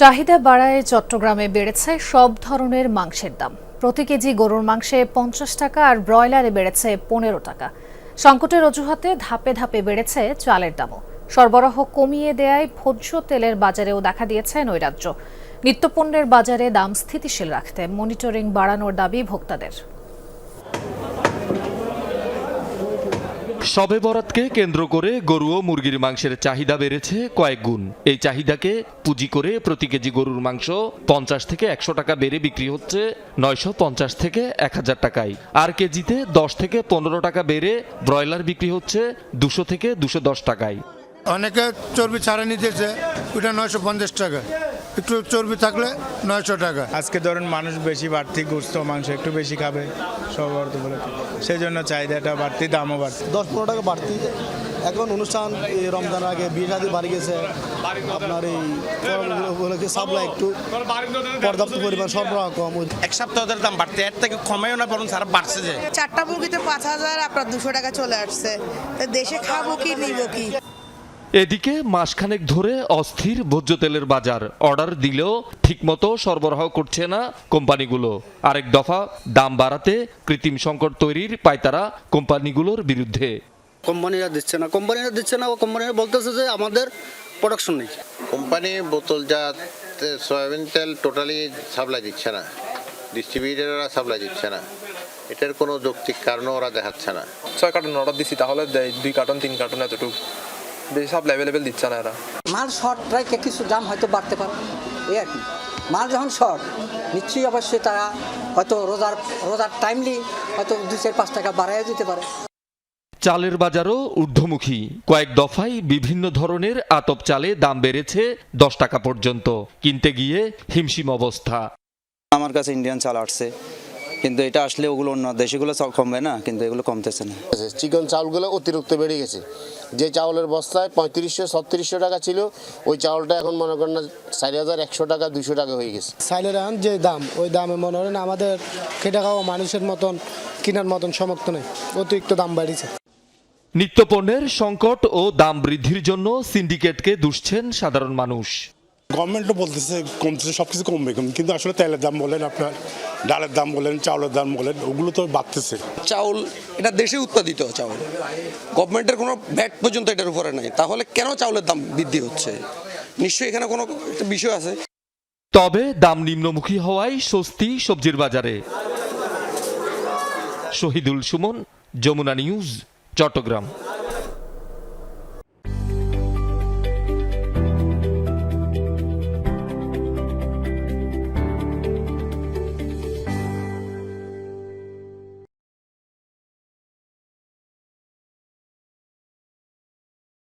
চাহিদা বাড়ায় চট্টগ্রামে বেড়েছে সব ধরনের মাংসের দাম। প্রতি কেজি গরুর মাংসে পঞ্চাশ টাকা আর ব্রয়লারে বেড়েছে পনেরো টাকা। সংকটের অজুহাতে ধাপে ধাপে বেড়েছে চালের দামও। সরবরাহ কমিয়ে দেয়ায় ভোজ্য তেলের বাজারেও দেখা দিয়েছে নৈরাজ্য। নিত্যপণ্যের বাজারে দাম স্থিতিশীল রাখতে মনিটরিং বাড়ানোর দাবি ভোক্তাদের। শবে বরাতকে কেন্দ্র করে গরু ও মুরগির মাংসের চাহিদা বেড়েছে কয়েক গুণ। এই চাহিদাকে পুঁজি করে প্রতি কেজি গরুর মাংস পঞ্চাশ থেকে একশো টাকা বেড়ে বিক্রি হচ্ছে নয়শো পঞ্চাশ থেকে এক হাজার টাকায়। আর কেজিতে দশ থেকে পনেরো টাকা বেড়ে ব্রয়লার বিক্রি হচ্ছে দুশো থেকে দুশো দশ টাকায়। অনেকে চর্বি ছাড়া নিতেছে ওটা নয়শো পঞ্চাশ টাকা। একটু চর্বি থাকলে নয়শো টাকা। আজকে ধরুন মানুষ বেশি বাড়তি গোস্ত মাংস একটু বেশি খাবে সব অর্থ বলে। সেই জন্য চাহিদাটা বাড়তি দামও বাড়তি। দশ পনেরো টাকা বাড়তি। এখন অনুষ্ঠান এই রমজানের আগে বিয়ে শাদী বাড়ি গেছে। আপনার এই সাপ্লাই একটু পর্যাপ্ত পরিমাণ সরবরাহ কম। এক সপ্তাহ ধরে দাম বাড়তে এর থেকে কমেও না বরং সারা বাড়ছে যে। চারটা মুরগিতে পাঁচ হাজার আপনার দুশো টাকা চলে আসছে। দেশে খাব কি নিব কি? এদিকে মাসখানেক ধরে অস্থির ভোজ্য তেলের বাজার। অর্ডার দিলেও ঠিকমতো সরবরাহ করছে না কোম্পানিগুলো। আরেক দফা দাম বাড়াতে কৃত্রিম সংকট তৈরির পায়তারা কোম্পানিগুলোর বিরুদ্ধে। কোম্পানিরা দিচ্ছে না। কোম্পানিরা দিচ্ছে না ও কোম্পানিরা বলতেছে যে আমাদের প্রোডাকশন নেই। কোম্পানি বোতলজাত সয়াবিন তেল টোটালি সাপ্লাই দিচ্ছে না। ডিস্ট্রিবিউটাররা সাপ্লাই দিচ্ছে না। এটার কোনো যৌক্তিক কারণও ওরা দেখাচ্ছে না। ছয় কার্টন অর্ডার দিছি তাহলে দুই কার্টন তিন কার্টন এতটুকু। বেশি সব লেভেলেবেল দিচ্ছে না এরা। মাল শর্ট রেখে কিছু দাম হয়তো বাড়তে পারে। এই আর কি। মাল যখন শর্ট নিশ্চয়ই অবশ্যই তারা হয়তো রোজার রোজার টাইমলি হয়তো দু চার পাঁচ টাকা বাড়াইও দিতে পারে। চালের বাজারও ঊর্ধ্বমুখী। কয়েক দফায় বিভিন্ন ধরনের আতপ চালে দাম বেড়েছে দশ টাকা পর্যন্ত। কিনতে গিয়ে হিমশিম অবস্থা। আমার কাছে ইন্ডিয়ান চাল আসছে। কিন্তু এটা আসলে ওগুলো অন্য দেশগুলো চাল কমবে না কিন্তু এগুলো কমতেছে না। চিকন চাউলগুলো অতিরিক্ত বেড়ে গেছে। যে চাউলের বস্তায় পঁয়ত্রিশশো ছত্রিশশো টাকা ছিল ওই চাউলটা এখন মনে করেন না চারি হাজার একশো টাকা দুশো টাকা হয়ে গেছে। সাইলের এখন যে দাম ওই দামে মনে হয় না আমাদের খেটে খাওয়া মানুষের মতন কেনার মতন সমর্থ নেই। অতিরিক্ত দাম বাড়িছে নিত্যপণ্যের সংকট ও দাম বৃদ্ধির জন্য সিন্ডিকেটকে দুষছেন সাধারণ মানুষ। গভর্নমেন্টও বলতেছে কমতেছে সব কিছু কমবে কিন্তু আসলে তেলের দাম বলেন আপনার ডালের দাম বলেন চাউলের দাম বলেন ওগুলো তো বাড়তেছে। চাউল এটা দেশে উৎপাদিত চাউল। গভর্নমেন্টের কোনো ভ্যাট পর্যন্ত এটার উপরে নাই। তাহলে কেন চাউলের দাম বৃদ্ধি হচ্ছে? নিশ্চয়ই এখানে কোনো একটা বিষয় আছে। তবে দাম নিম্নমুখী হওয়ায় স্বস্তি সবজির বাজারে। শহীদুল সুমন যমুনা নিউজ চট্টগ্রাম।